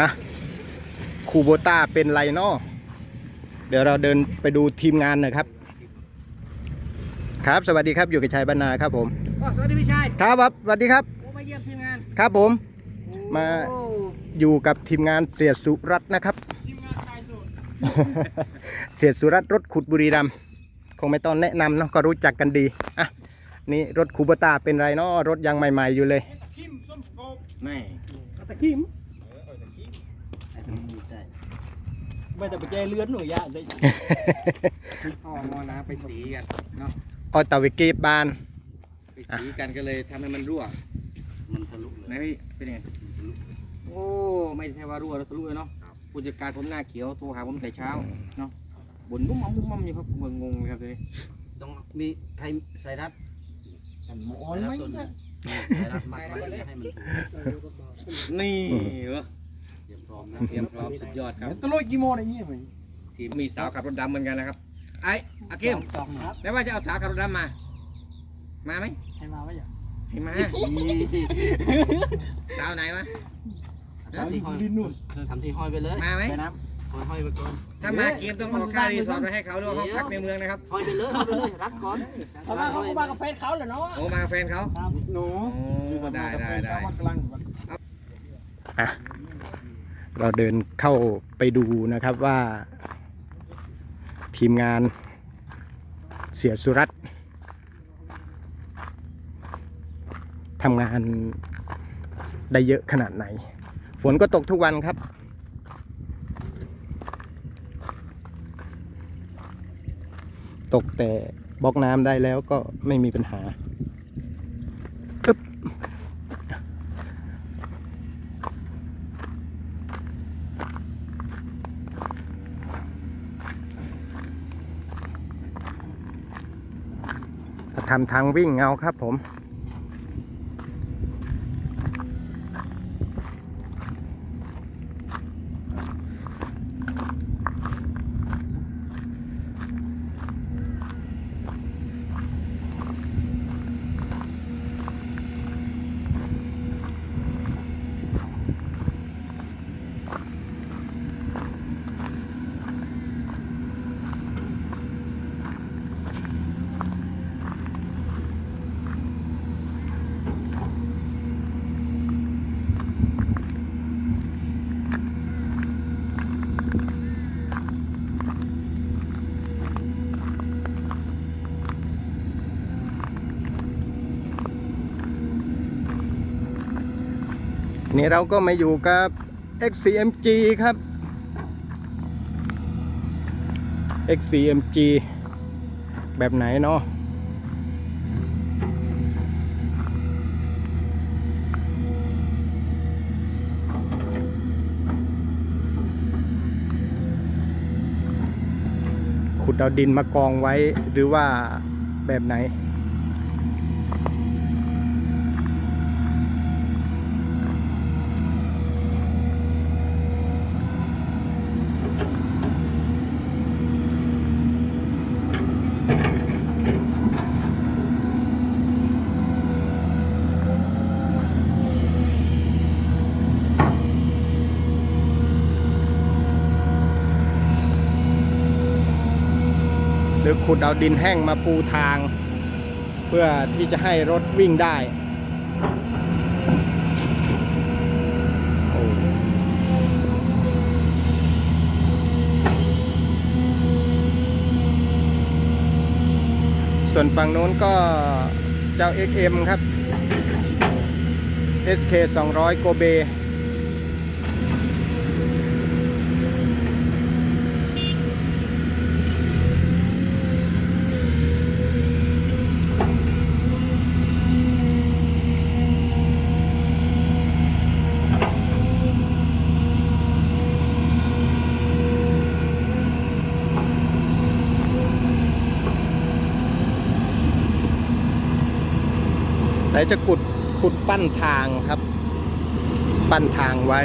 อะคูโบต้าเป็นไรเนาะเดี๋ยวเราเดินไปดูทีมงานหนะครับ ครับ สวัสดีครับอยู่กับชัยบรรณาครับผมอ๋อสวัสดีพี่ชายครับครับสวัสดีครับโอ้มาเยี่ยมทีมงานครับผม มา โอ้อยู่กับทีมงานเสียสุรัตน์นะครับ ทีมงานชายโสดเสียสุรัตน์รถขุดบุรีรัมย์คงไม่ต้องแนะนำเนาะก็รู้จักกันดีอะนี่รถคูโบต้าเป็นไรเนาะรถยังใหม่ ๆอยู่เลยตะคิมส้มโกบไม่ตะคิมไอ้ตรงนี้ ได้ไม่แต่ไปเจเลือนหนูยะได้อ๋อมอนะไปสีกันเนาะออตาวิกีบานไปสีกันก็เลยทำให้มันรั่ว มันทะลุเลยไหนพี่เป็นยังไงมันทะลุโอ้ไม่ใช่ว่ารั่วแล้วทะลุเลยเนาะผู้จัดการผมหน้าเขียวโทรหาผมแต่เช้าเนาะบ่นมุ้มมั่มมุ้มมั่มอยู่ครับผมงงเลยครับเลยต้องมีไทยใส่รัดหมอนไหมใส่รัดมัดไว้ให้มันถูกนี่เหรอเต รียมพร้อมนะเตรียมพร้อมสุดยอดครับตะโลยกี่โมงอะไรเงี้ยไหมทีมมีสาวขับรถดำเหมือนกันนะครับไอ้อาเกมจองครับแล้วว่าจะเอาสาวขับรถดำมา มาไหมให้มาว่าอย่างให้มาสาวไหนวะทำที่ห้อยทำที่ห้อยไปเลยมาไหมไปน้ห้อยห้อยไปก่อนถ้ามาเกมต้องออกค่ารีสอร์ทไปให้เขาหรือว่าห้องพักในเมืองนะครับห้อยไปเลยห้อยไปเลยรัดก่อนำเขามาเขาก็มากับแฟนเขาแหละเนาะโอ้มากับแฟนเขาครับหนูโอ้ได้ได้ได้กำลังอะ เราเดินเข้าไปดูนะครับว่า ทีมงานเสียสุรัตทำงานได้เยอะขนาดไหน ฝนก็ตกทุกวันครับ ตกแต่บล็อกน้ำได้แล้วก็ไม่มีปัญหา ทำทางวิ่งเอาครับผม นี่เราก็มาอยู่กับ XCMG ครับ XCMG แบบไหนเนาะขุดเอาดินมากองไว้หรือว่าแบบไหน ขุดเอาดินแห้งมาปูทาง เพื่อที่จะให้รถวิ่งได้ส่วนฝั่งโน้นก็เจ้า XM ครับ SK 200 โกเบ จะขุดขุดปั้นทางครับ ปั้นทางไว้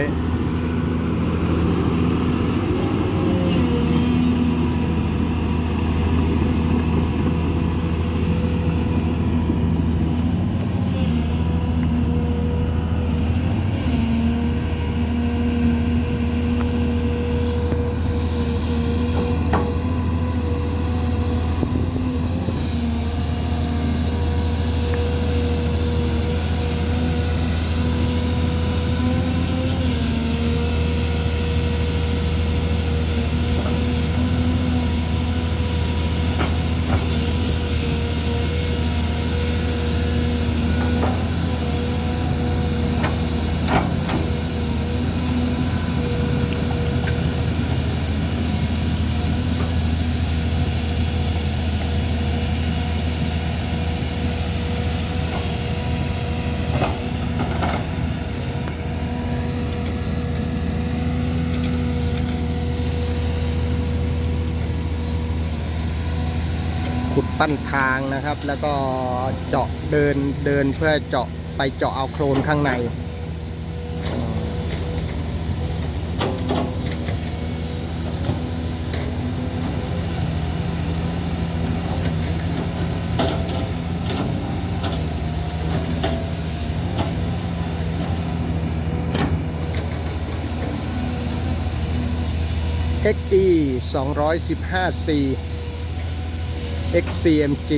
น ปั้นทางนะครับ แล้วก็เจาะเดินเดินเพื่อเจาะไปเจาะเอาโครนข้างใน XE 215C XCMG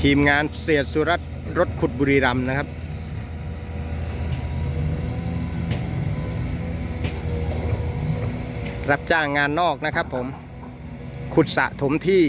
ทีมงานเสียสุรัตรถขุดบุรีรัมนะครับ รับจ้างงานนอกนะครับผม ขุดสะถมที่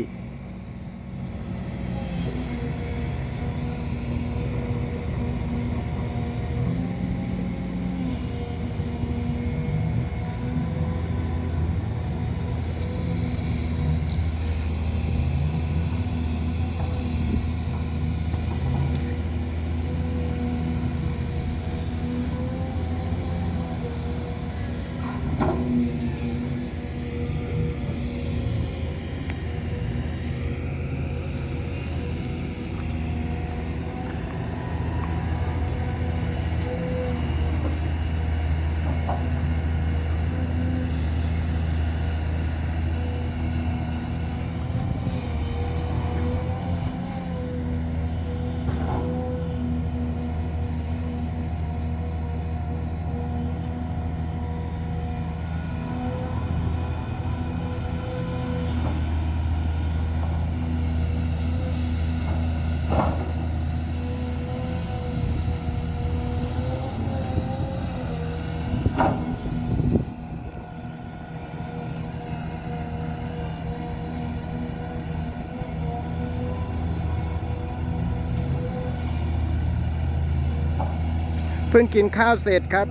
พิ่งกินข้าวเสร็จครับ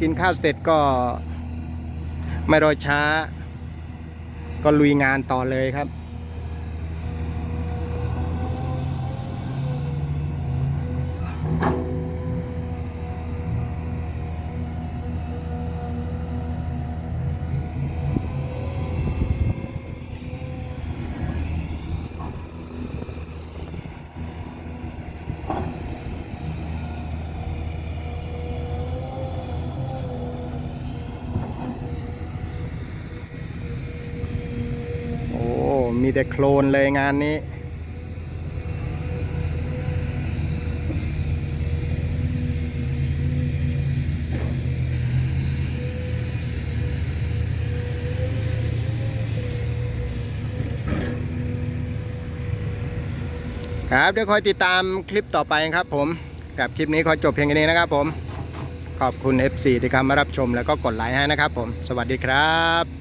กินข้าวเสร็จก็ ไม่รอช้า ก็ลุยงานต่อเลยครับ มีแต่โคลนเลยงานนี้ ครับเดี๋ยวคอยติดตามคลิปต่อไปครับผม กับคลิปนี้ขอจบเพียงแค่นี้นะครับผม ขอบคุณ FC ที่เข้ามารับชมแล้วก็กดไลค์ให้นะครับผม สวัสดีครับ